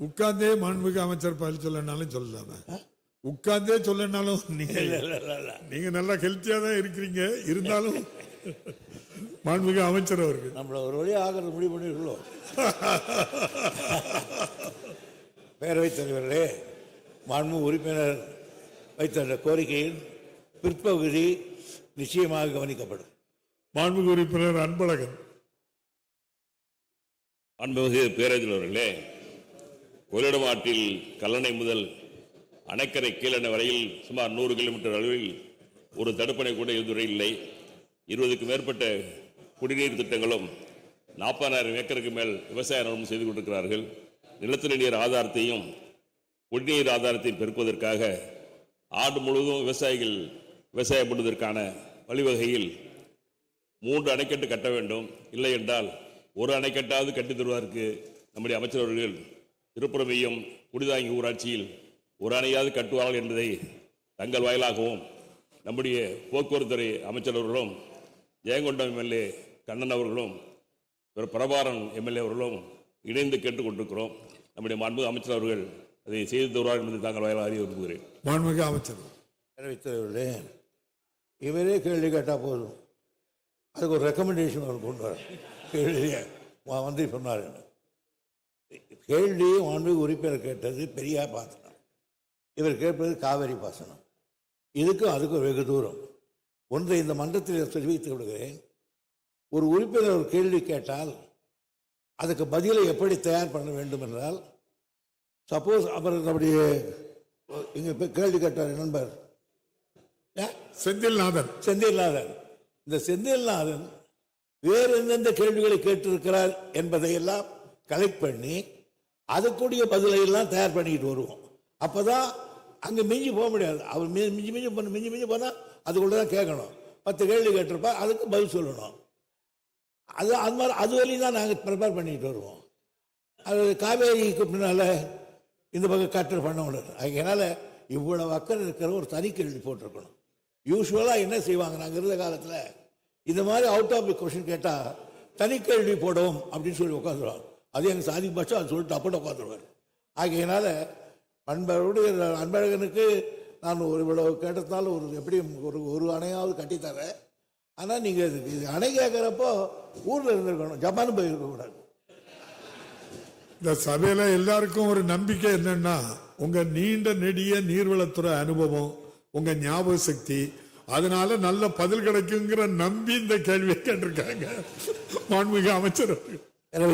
உட்கார்ந்தே மாண்புமிகு அமைச்சர் பதில் சொல்லனாலும் சொல்லலாமே. உட்கார்ந்தே சொல்லனாலும் நீங்க நல்லா ஹெல்த்தியா தான் இருக்கிறீங்க. இருந்தாலும் மாண்புமிகு அமைச்சர் அவர்கள். நம்மள ஒரு வழி ஆகிறது முடிவு பண்ணிருக்கோம். பேரவைத் தலைவர்களே மாண்பு உறுப்பினர் வைத்த கோரிக்கையின் பிற்பகுதி நிச்சயமாக கவனிக்கப்படும். மாண்புமிகு உறுப்பினர் அன்பழகன். அன்புமிகு பேரவைத் அவர்களே கொள்ளிடம் ஆற்றில் கல்லணை முதல் அணைக்கரை கீழணை வரையில் சுமார் நூறு கிலோமீட்டர் அளவில் ஒரு தடுப்பணை கூட இதுவரை இல்லை. இருபதுக்கு மேற்பட்ட குடிநீர் திட்டங்களும் நாற்பதாயிரம் ஏக்கருக்கு மேல் விவசாய நிலம் செய்து கொண்டிருக்கிறார்கள். நிலத்தடி நீர் ஆதாரத்தையும் குடிநீர் ஆதாரத்தையும் பெருக்குவதற்காக ஆண்டு முழுவதும் விவசாயிகள் விவசாயம் பண்ணுவதற்கான வழிவகையில் மூன்று அணைக்கட்டு கட்ட வேண்டும். இல்லை என்றால் ஒரு அணைக்கட்டாவது கட்டித் தருவதற்கு நம்முடைய அமைச்சர் அவர்கள் திருப்புறமையும் குடிதாங்கி ஊராட்சியில் ஒரு அணையாவது கட்டுவார்கள் என்பதை தங்கள் வாயிலாகவும் நம்முடைய போக்குவரத்துறை அமைச்சர் அவர்களும் ஜெயங்கொண்டம் எம்எல்ஏ கண்ணன் அவர்களும் பிரபாரன் எம்எல்ஏ அவர்களும் இணைந்து கேட்டுக்கொண்டிருக்கிறோம். நம்முடைய மாண்பு அமைச்சர் அவர்கள் அதை செய்து தருவார் என்பதை தாங்கள் வாயிலாக அறிய விரும்புகிறேன். மாண்புமிகு அமைச்சர். பேரவைத் தலைவர்களே இவரே கேள்வி கேட்டால் போதும். அதுக்கு ஒரு ரெக்கமெண்டேஷன் அவர் கொண்டு வர. கேள்வியை வ- மந்திரி சொன்னார் கேள்வி மாண்பு உறுப்பினர் கேட்டது பெரியார் பாசனம். இவர் கேட்பது காவேரி பாசனம். இதுக்கும் அதுக்கும் வெகு தூரம். ஒன்றை இந்த மன்றத்தில் தெரிவித்து விடுகிறேன் ஒரு உறுப்பினர் ஒரு கேள்வி கேட்டால் அதுக்கு பதிலை எப்படி தயார் பண்ண வேண்டும் என்றால் சப்போஸ் அவர் நம்முடைய இங்கே கேள்வி கேட்டார் நண்பர்? செந்தில்நாதன். செந்தில்நாதன். இந்த செந்தில்நாதன் வேறு எந்தெந்த கேள்விகளை கேட்டிருக்கிறார் என்பதையெல்லாம் கலெக்ட் பண்ணி அதுக்கூடிய பதிலையெல்லாம் தயார் பண்ணிக்கிட்டு வருவோம். அப்போ தான் அங்கே மிஞ்சி போக முடியாது. அவர் மிஞ்சி மிஞ்சி மிஞ்சி பண்ண மிஞ்சி மிஞ்சி போனால் அதுக்குள்ள தான் கேட்கணும். பத்து கேள்வி கேட்டிருப்பா அதுக்கு பதில் சொல்லணும். அது அது மாதிரி அது வரையும் தான் நாங்கள் ப்ரிப்பேர் பண்ணிக்கிட்டு வருவோம். அது காவேரிக்கு பின்னால் இந்த பக்கம் கட்டர் பண்ண முடியாது. அதனால் இவ்வளோ அக்கறை இருக்கிற ஒரு தனி கேள்வி போட்டிருக்கணும். யூஸ்வலாக என்ன செய்வாங்க? நாங்கள் இருந்த காலத்தில் இந்த மாதிரி அவுட் ஆஃப் தி கொஷின் கேட்டால் தனி கேள்வி போடுவோம் அப்படின்னு சொல்லி உட்காந்துருவாங்க அது எங்கள் சாதி பட்சம் அது சொல்லிட்டு அப்படி உட்காந்துருவார். ஆகையினால அன்பருடைய அன்பழகனுக்கு நான் ஒரு இவ்வளவு கேட்டதுனால ஒரு எப்படியும் ஒரு ஒரு அணையாவது கட்டித்தரேன். ஆனால் நீங்கள் இது அணை கேட்குறப்போ ஊரில் இருந்திருக்கணும் ஜப்பான் போயிருக்கக்கூடாது இந்த சபையில் எல்லாருக்கும் ஒரு நம்பிக்கை என்னன்னா உங்கள் நீண்ட நெடிய நீர்வளத்துறை அனுபவம் உங்கள் ஞாபக சக்தி அதனால நல்ல பதில் கிடைக்குங்கிற நம்பி இந்த கேள்வியை கேட்டிருக்காங்க. மாண்புமிகு அமைச்சர் அவர்கள்.